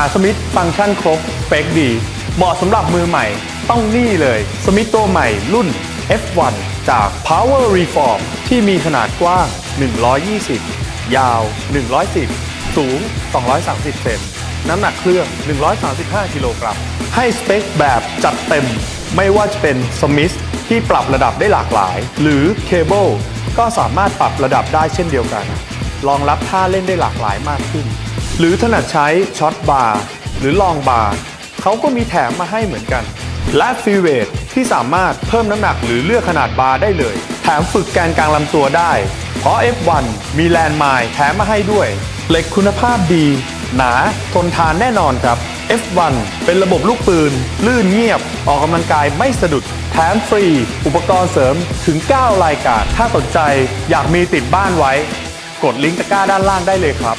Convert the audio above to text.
หาสมิธฟังก์ชันครบสเปคดี เหมาะสำหรับมือใหม่ ต้องนี่เลยสมิธตัวใหม่รุ่น F1 จาก Power Reform ที่มีขนาดกว้าง 120 ยาว 110 สูง 230 เซน น้ำหนักเครื่อง 135 กิโลกรัม ให้สเปคแบบจัดเต็ม ไม่ว่าจะเป็นสมิธที่ปรับระดับได้หลากหลาย หรือเคเบิลก็สามารถปรับระดับได้เช่นเดียวกัน รองรับท่าเล่นได้หลากหลายมากขึ้น หรือถนัดใช้ช็อตบาร์หรือลองบาร์เขาก็มีแถมมาให้เหมือนกัน และฟรีเวทที่สามารถเพิ่มน้ำหนักหรือเลือกขนาดบาร์ได้เลย แถมฝึกแกนกลางลำตัวได้ เพราะ F1 มีแลนด์ไมล์แถมมาให้ด้วย เหล็กคุณภาพดี หนาทนทานแน่นอนครับ F1 เป็นระบบลูกปืน ลื่นเงียบ ออกกำลังกายไม่สะดุด แถมฟรี อุปกรณ์เสริมถึง 9 รายการ ถ้าสนใจอยากมีติดบ้านไว้ กดลิงก์ตะกร้าด้านล่างได้เลยครับ